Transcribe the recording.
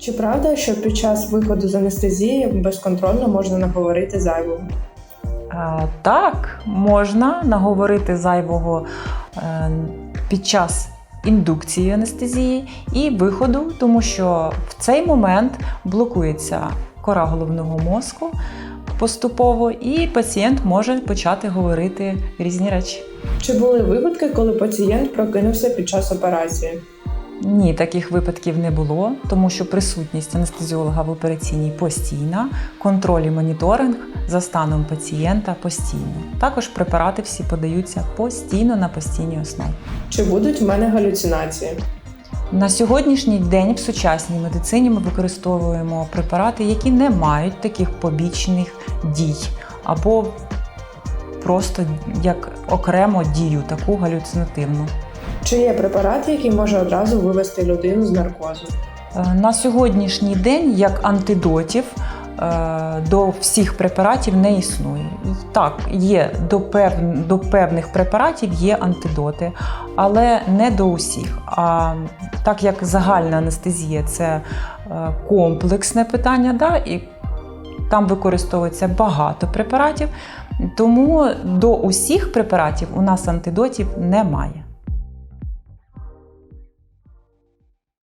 Чи правда, що під час виходу з анестезії безконтрольно можна наговорити зайвого? Е, Так, можна наговорити зайвого е, під час індукції анестезії і виходу, тому що в цей момент блокується кора головного мозку поступово, і пацієнт може почати говорити різні речі. Чи були випадки, коли пацієнт прокинувся під час операції? Ні, таких випадків не було, тому що присутність анестезіолога в операційній постійна, контроль і моніторинг за станом пацієнта постійно. Також препарати всі подаються постійно на постійній основі. Чи будуть в мене галюцинації? На сьогоднішній день в сучасній медицині ми використовуємо препарати, які не мають таких побічних дій, або просто як окремо дію, таку галюцинативну. Чи є препарат, який може одразу вивести людину з наркозу? Е, На сьогоднішній день як антидотів е, до всіх препаратів не існує. Так, є до, пев... до певних препаратів є антидоти, але не до усіх. А так як загальна анестезія це е, комплексне питання, да, і там використовується багато препаратів, тому до усіх препаратів у нас антидотів немає.